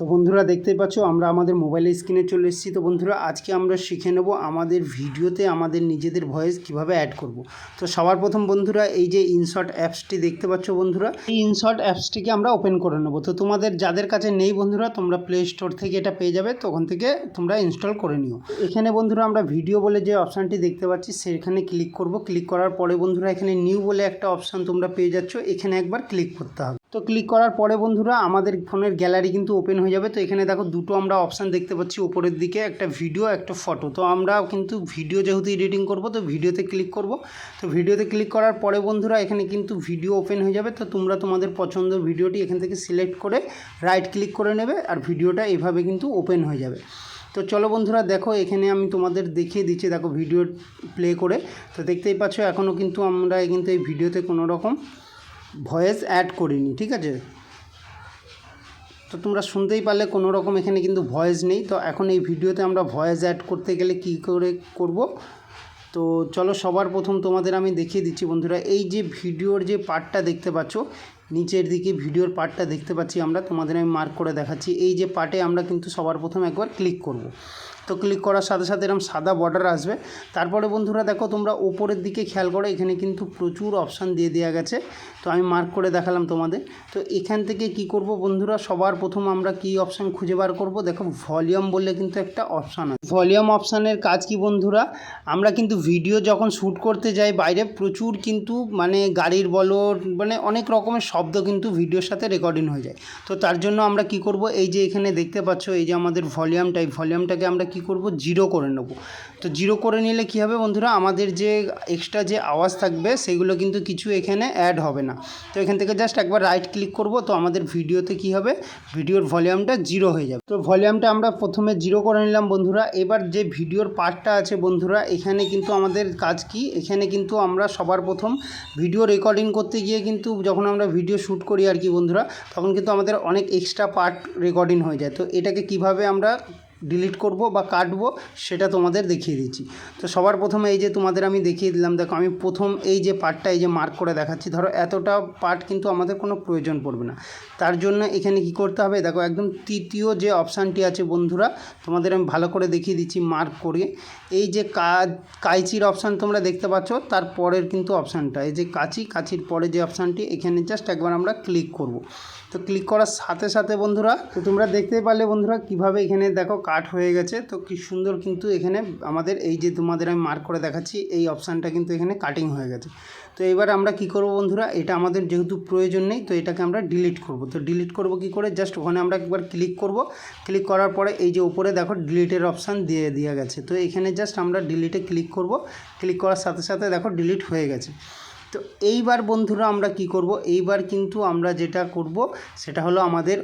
তো বন্ধুরা দেখতেই পাচ্ছ, আমরা আমাদের মোবাইলের স্ক্রিনে চলে এসেছি। তো বন্ধুরা, আজকে আমরা শিখে নেব আমাদের ভিডিওতে আমাদের নিজেদের ভয়েস কীভাবে অ্যাড করব। তো সবার প্রথম বন্ধুরা, এই যে ইনশর্ট অ্যাপসটি দেখতে পাচ্ছ বন্ধুরা, এই ইনশর্ট অ্যাপসটিকে আমরা ওপেন করে নেব। তো তোমাদের যাদের কাছে নেই বন্ধুরা, তোমরা প্লে স্টোর থেকে এটা পেয়ে যাবে, তো ওখান থেকে তোমরা ইনস্টল করে নিও। এখানে বন্ধুরা, আমরা ভিডিও বলে যে অপশানটি দেখতে পাচ্ছি, সেখানে ক্লিক করব। ক্লিক করার পরে বন্ধুরা, এখানে নিউ বলে একটা অপশান তোমরা পেয়ে যাচ্ছ, এখানে একবার ক্লিক করতে হবে। তো ক্লিক করার পরে বন্ধুরা, আমাদের ফোনের গ্যালারি কিন্তু ওপেন হয়ে যাবে। তো এখানে দেখো দুটো আমরা অপশান দেখতে পাচ্ছি উপরের দিকে একটা ভিডিও একটা ফটো তো আমরা কিন্তু ভিডিও যেহেতু এডিটিং করব, তো ভিডিওতে ক্লিক করব। তো ভিডিওতে ক্লিক করার পরে বন্ধুরা, এখানে কিন্তু ভিডিও ওপেন হয়ে যাবে। তো তোমরা তোমাদের পছন্দের ভিডিওটি এখান থেকে সিলেক্ট করে রাইট ক্লিক করে নেবে আর ভিডিওটা এভাবে কিন্তু ওপেন হয়ে যাবে। তো চলো বন্ধুরা, দেখো এখানে আমি তোমাদের দেখিয়ে দিচ্ছি, দেখো ভিডিও প্লে করে। তো দেখতেই পাচ্ছ এখনও কিন্তু আমরা কিন্তু এই ভিডিওতে কোনো রকম ভয়েস অ্যাড করিনি, ঠিক আছে? তো তোমরা শুনতেই পারলে কোনো রকম এখানে কিন্তু ভয়েস নেই। তো এখন এই ভিডিওতে আমরা ভয়েস অ্যাড করতে গেলে কি করে করব? তো চলো সবার প্রথম তোমাদের আমি দেখিয়ে দিচ্ছি বন্ধুরা। এই যে ভিডিওর যে পার্টটা দেখতে পাচ্ছ, নিচের দিকে ভিডিওর পার্টটা দেখতে পাচ্ছি আমরা। তোমাদের আমি মার্ক করে দেখাচ্ছি। এই যে পার্টে আমরা কিন্তু সবার প্রথম একবার ক্লিক করব। তো ক্লিক করার সাথে সাথে এরকম সাদা বর্ডার আসবে। তারপরে বন্ধুরা দেখো তোমরা ওপরের দিকে খেয়াল করো, এখানে কিন্তু প্রচুর অপশান দিয়ে দেওয়া গেছে। তো আমি মার্ক করে দেখালাম তোমাদের। তো এখান থেকে কি করব বন্ধুরা, সবার প্রথম আমরা কি অপশান খুঁজে বার করব? দেখো ভলিউম বললে কিন্তু একটা অপশান আছে। ভলিউম অপশানের কাজ কি বন্ধুরা? আমরা কিন্তু ভিডিও যখন শ্যুট করতে যাই বাইরে, প্রচুর কিন্তু মানে গাড়ির বলো মানে অনেক রকমের শব্দ কিন্তু ভিডিওর সাথে রেকর্ডিং হয়ে যায়। তো তার জন্য আমরা কি করব? এই যে এখানে দেখতে পাচ্ছ, এই যে আমাদের ভলিউমটা এই ভলিউমটাকে আমরা কি করব? জিরো করে নেব। তো জিরো করে নিলে কি হবে বন্ধুরা? আমাদের যে এক্সট্রা যে আওয়াজ থাকবে, সেগুলো কিন্তু কিছু এখানে অ্যাড হবে না। তো এখান থেকে জাস্ট একবার রাইট ক্লিক করব, তো আমাদের ভিডিওতে কি হবে? ভিডিওর ভলিউমটা জিরো হয়ে যাবে। তো ভলিউমটা আমরা প্রথমে জিরো করে নিলাম বন্ধুরা। এবার যে ভিডিওর পার্টটা আছে বন্ধুরা, এখানে কিন্তু আমাদের কাজ কি? এখানে কিন্তু আমরা সবার প্রথম ভিডিও রেকর্ডিং করতে গিয়ে কিন্তু যখন আমরা ভিডিও শ্যুট করি আর কি বন্ধুরা, তখন কিন্তু আমাদের অনেক এক্সট্রা পার্ট রেকর্ডিং হয়ে যায়। তো এটাকে কীভাবে আমরা ডিলিট করব বা কাটবো, সেটা তোমাদের দেখিয়ে দিচ্ছি। তো সবার প্রথমে এই যে তোমাদের আমি দেখিয়ে দিলাম, দেখো আমি প্রথম এই যে পার্টটা এই যে মার্ক করে দেখাচ্ছি, ধরো এতটা পার্ট কিন্তু আমাদের কোনো প্রয়োজন পড়বে না। তার জন্য এখানে কি করতে হবে, দেখো একদম তৃতীয় যে অপশানটি আছে বন্ধুরা, তোমাদের আমি ভালো করে দেখিয়ে দিচ্ছি মার্ক করে এই যে কাজ কাইচির অপশান তোমরা দেখতে পাচ্ছ, তার পরের কিন্তু অপশানটা। এই যে কাঁচি, কাঁচির পরে যে অপশানটি, এখানে জাস্ট একবার আমরা ক্লিক করব। তো ক্লিক করার সাথে সাথে বন্ধুরা, তো তোমরা দেখতেই পারলে বন্ধুরা, কীভাবে এখানে দেখো কাট হয়ে গেছে। তো কি সুন্দর কিন্তু এখানে আমাদের এই যে তোমাদের আমি মার্ক করে দেখাচ্ছি, এই অপশানটা কিন্তু এখানে কাটিং হয়ে গেছে। তো এবার আমরা কি করব বন্ধুরা? এটা আমাদের যেহেতু প্রয়োজন নেই, তো এটাকে আমরা ডিলিট করব। তো ডিলিট করব কি করে? জাস্ট ওখানে আমরা একবার ক্লিক করব। ক্লিক করার পরে এই যে উপরে দেখো ডিলিটের অপশান দিয়ে দেওয়া গেছে। তো এখানে জাস্ট আমরা ডিলিটে ক্লিক করব। ক্লিক করার সাথে সাথে দেখো ডিলিট হয়ে গেছে। তো এইবার বন্ধুরা আমরা কি করব? এইবার কিন্তু আমরা যেটা করব, সেটা হলো আমাদের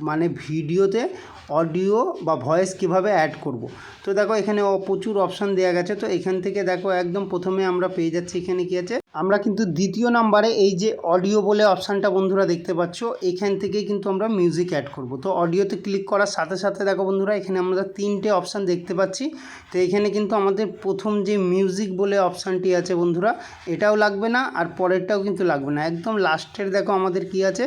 মানে ভিডিওতে অডিও বা ভয়েস কীভাবে অ্যাড করব। তো দেখো এখানে প্রচুর অপশান দেওয়া গেছে। তো এখান থেকে দেখো একদম প্রথমে আমরা পেয়ে যাচ্ছি। এখানে কী আছে? আমরা কিন্তু দ্বিতীয় নাম্বারে এই যে অডিও বলে অপশানটা বন্ধুরা দেখতে পাচ্ছ, এখান থেকেই কিন্তু আমরা মিউজিক অ্যাড করব। তো অডিওতে ক্লিক করার সাথে সাথে দেখো বন্ধুরা, এখানে আমরা তিনটে অপশান দেখতে পাচ্ছি। তো এখানে কিন্তু আমাদের প্রথম যে মিউজিক বলে অপশানটি আছে বন্ধুরা, এটাও লাগবে না আর পরেরটাও কিন্তু লাগবে না। একদম লাস্টের দেখো আমাদের কি আছে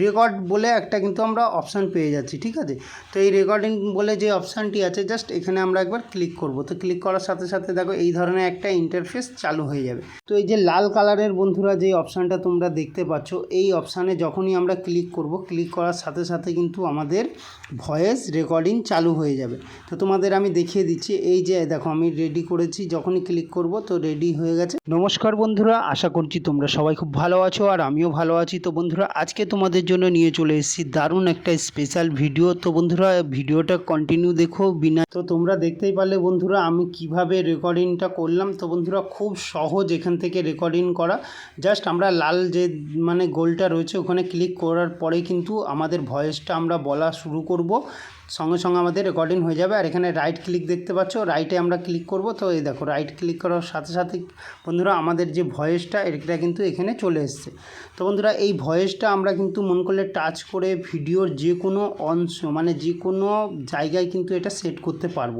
রেকর্ড বলে একটা কিন্তু আমরা অপশান পেয়ে যাচ্ছি, ঠিক আছে? তো এই রেকর্ডিং বলে যে অপশানটি আছে জাস্ট এখানে আমরা একবার ক্লিক করব। তো ক্লিক করার সাথে সাথে দেখো এই ধরনের একটা ইন্টারফেস চালু হয়ে যাবে। তো এই যে লাল কালারের বন্ধুরা যে অপশানটা তোমরা দেখতে পাচ্ছ, এই অপশানে যখনই আমরা ক্লিক করব ক্লিক করার সাথে সাথে কিন্তু আমাদের ভয়েস রেকর্ডিং চালু হয়ে যাবে। তো তোমাদের আমি দেখিয়ে দিচ্ছি, এই যে দেখো আমি রেডি করেছি, যখনই ক্লিক করব তো রেডি হয়ে গেছে। নমস্কার বন্ধুরা, আশা করছি তোমরা সবাই খুব ভালো আছো আর আমিও ভালো আছি। তো বন্ধুরা, আজকে তোমাদের জন্য নিয়ে চলে এসেছি দারুণ একটা স্পেশাল ভিডিও তো বন্ধুরা ভিডিওটা কন্টিনিউ দেখো বিনা তো তোমরা দেখতেই পারলে বন্ধুরা, আমি কীভাবে রেকর্ডিংটা করলাম। তো বন্ধুরা, খুব সহজ এখান থেকে রেকর্ডিং করা। জাস্ট আমরা লাল যে মানে গোলটা রয়েছে ওখানে ক্লিক করার পরে কিন্তু আমাদের ভয়েসটা আমরা বলা শুরু করব। সঙ্গে সঙ্গে আমাদের রেকর্ডিং হয়ে যাবে। আর এখানে রাইট ক্লিক দেখতে পাচ্ছ রাইটে আমরা ক্লিক করব। তো এই দেখো রাইট ক্লিক করার সাথে সাথে বন্ধুরা, আমাদের যে ভয়েসটা এটা কিন্তু এখানে চলে এসছে। তো বন্ধুরা, এই ভয়েসটা আমরা কিন্তু মন করলে টাচ করে ভিডিওর যে কোনো অংশ মানে যে কোনো জায়গায় কিন্তু এটা সেট করতে পারব।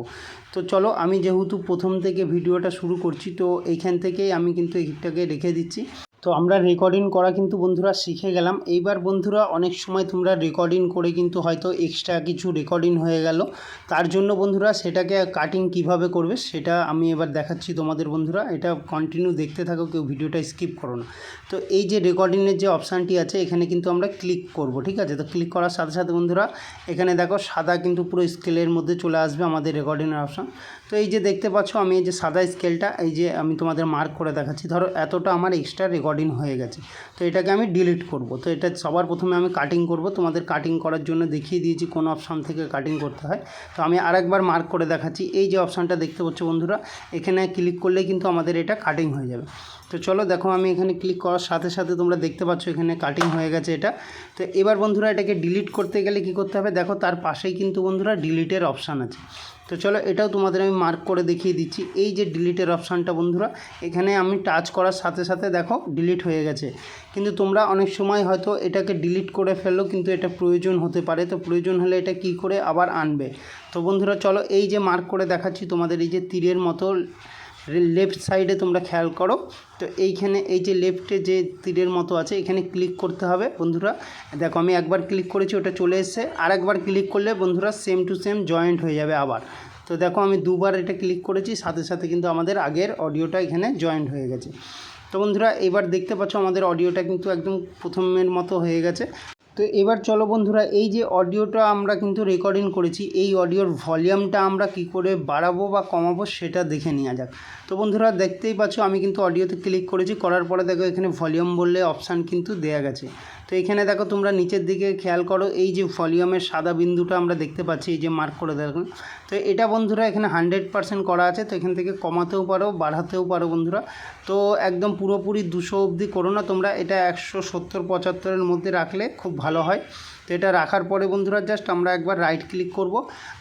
তো চলো, আমি যেহেতু প্রথম থেকে ভিডিওটা শুরু করছি, তো এইখান থেকেই আমি কিন্তু এইটাকে রেখে দিচ্ছি। তো আমরা রেকর্ডিং করা কিন্তু বন্ধুরা শিখে গেলাম। এইবার বন্ধুরা অনেক সময় তোমরা রেকর্ডিং করে কিন্তু হয়তো এক্সট্রা কিছু রেকর্ডিং হয়ে গেল। তার জন্য বন্ধুরা সেটাকে কাটিং কীভাবে করবে সেটা আমি এবার দেখাচ্ছি তোমাদের বন্ধুরা। এটা কন্টিনিউ দেখতে থাকো, কেউ ভিডিওটা স্কিপ করো না। তো এই যে রেকর্ডিংয়ের যে অপশানটি আছে, এখানে কিন্তু আমরা ক্লিক করব, ঠিক আছে? তো ক্লিক করার সাথে সাথে বন্ধুরা, এখানে দেখো সাদা কিন্তু পুরো স্কেলের মধ্যে চলে আসবে আমাদের রেকর্ডিংয়ের অপশান তো এই যে দেখতে পাচ্ছ আমি এই যে সাদা স্কেলটা, এই যে আমি তোমাদের মার্ক করে দেখাচ্ছি। ধরো এতটা আমার এক্সট্রা রেকর্ডিং হয়ে গেছে। তো এটাকে আমি ডিলিট করব। তো এটা সবার প্রথমে আমি কাটিং করব। তোমাদের কাটিং করার জন্য দেখিয়ে দিয়েছি কোন অপশান থেকে কাটিং করতে হয়। তো আমি আরেকবার মার্ক করে দেখাচ্ছি। এই যে অপশানটা দেখতে পাচ্ছ বন্ধুরা, এখানে ক্লিক করলে কিন্তু আমাদের এটা কাটিং হয়ে যাবে। তো চলো দেখো আমি এখানে ক্লিক করার সাথে সাথে তোমরা দেখতে পাচ্ছ এখানে কাটিং হয়ে গেছে এটা। তো এবার বন্ধুরা এটাকে ডিলিট করতে গেলে কি করতে হবে? দেখো তার পাশেই কিন্তু বন্ধুরা ডিলিটের অপশান আছে। তো চলো এটাও তোমাদের আমি মার্ক করে দেখিয়ে দিচ্ছি। এই যে ডিলিটের অপশানটা বন্ধুরা, এখানে আমি টাচ করার সাথে সাথে দেখো ডিলিট হয়ে গেছে। কিন্তু তোমরা অনেক সময় হয়তো এটাকে ডিলিট করে ফেলল কিন্তু এটা প্রয়োজন হতে পারে। তো প্রয়োজন হলে এটা কি করে আবার আনবে? তো বন্ধুরা চলো এই যে মার্ক করে দেখাচ্ছি তোমাদের, এই যে তীরের মতো লেফট সাইডে তোমরা খেয়াল করো, তো এইখানে এই যে লেফটে যে তীরের মতো আছে, এখানে ক্লিক করতে হবে বন্ধুরা। দেখো, আমি একবার ক্লিক করেছি, ওটা চলে এসেছে। আর একবার ক্লিক করলে বন্ধুরা সেম টু সেম জয়েন্ট হয়ে যাবে আবার। তো দেখো, আমি দুবার এটা ক্লিক করেছি, সাথে সাথে কিন্তু আমাদের আগের অডিওটা এখানে জয়েন্ট হয়ে গেছে। তো বন্ধুরা, এবার দেখতে পাচ্ছ, আমাদের অডিওটা কিন্তু একদম প্রথমের মতো হয়ে গেছে। তো এবার চলো বন্ধুরা, এই যে অডিওটা আমরা কিন্তু রেকর্ডিং করেছি, এই অডিওর ভলিউমটা আমরা কি করে বাড়াবো বা কমাবো সেটা দেখে নেওয়া যাক। তো বন্ধুরা, দেখতেই পাচ্ছ আমি কিন্তু অডিওতে ক্লিক করেছি, করার পরে দেখো এখানে ভলিউম বললে অপশান কিন্তু দেয়া গেছে। তো এখানে দেখো তোমরা নিচের দিকে খেয়াল করো, এই যে ভলিউমের সাদা বিন্দুটা আমরা দেখতে পাচ্ছি, এই যে মার্ক করে দেখো। তো এটা বন্ধুরা এখানে হান্ড্রেড পার্সেন্ট করা আছে, তো এখান থেকে কমাতেও পারো, বাড়াতেও পারো বন্ধুরা। তো একদম পুরোপুরি দুশো অবধি করো না, তোমরা এটা একশো সত্তর পঁচাত্তরের মধ্যে রাখলে খুব ভালো হয়। তো এটা রাখার পরে বন্ধুরা জাস্ট আমরা একবার রাইট ক্লিক করব।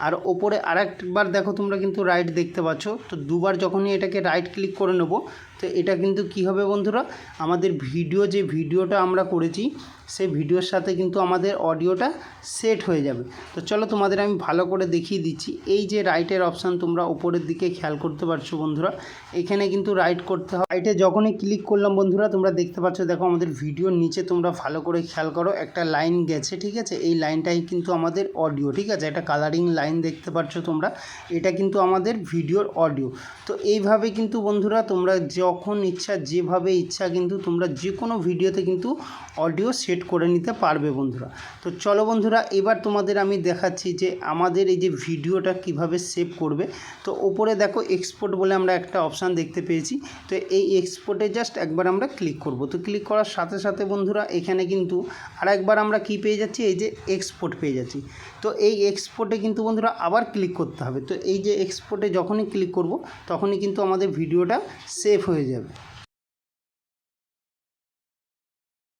আর ওপরে আরেকবার দেখো তোমরা কিন্তু রাইট দেখতে পাচ্ছ। তো দুবার যখনই এটাকে রাইট ক্লিক করে নেব, তো এটা কিন্তু কি হবে বন্ধুরা? আমাদের ভিডিও যে ভিডিওটা আমরা করেছি সেই ভিডিওর সাথে কিন্তু আমাদের অডিওটা সেট হয়ে যাবে। তো চলো তোমাদের আমি ভালো করে দেখিয়ে দিচ্ছি। এই যে রাইটের অপশান তোমরা ওপরের দিকে খেয়াল করতে পারছ বন্ধুরা। এখানে কিন্তু রাইট করতে হয় রাইটে যখনই ক্লিক করলাম বন্ধুরা, তোমরা দেখতে পাচ্ছ, দেখো আমাদের ভিডিওর নিচে তোমরা ভালো করে খেয়াল করো, একটা লাইন গেছে, ঠিক আছে? এই লাইনটাই কিন্তু আমাদের অডিও ঠিক আছে? একটা কালারিং লাইন দেখতে পাচ্ছ তোমরা। এটা কিন্তু আমাদের ভিডিওর অডিও তো এইভাবে কিন্তু বন্ধুরা, তোমরা যখন ইচ্ছা, যেভাবে ইচ্ছা কিন্তু তোমরা যে কোনো ভিডিওতে কিন্তু অডিও সেট করে নিতে পারবে বন্ধুরা। তো চলো বন্ধুরা, এবার তোমাদের আমি দেখাচ্ছি যে আমাদের এই যে ভিডিওটা কীভাবে সেভ করবে। তো ওপরে দেখো এক্সপোর্ট বলে আমরা একটা অপশান দেখতে পেয়েছি। তো এই এক্সপোর্টে জাস্ট একবার আমরা ক্লিক করব। তো ক্লিক করার সাথে সাথে বন্ধুরা, এখানে কিন্তু আরেকবার আমরা কি পেয়ে যাচ্ছি? এই যে এক্সপোর্ট পেয়ে যাচ্ছি। তো এই এক্সপোর্টে কিন্তু বন্ধুরা আবার ক্লিক করতে হবে। তো এই যে এক্সপোর্টে যখনই ক্লিক করব, তখনই কিন্তু আমাদের ভিডিওটা সেভ হয়ে যাবে।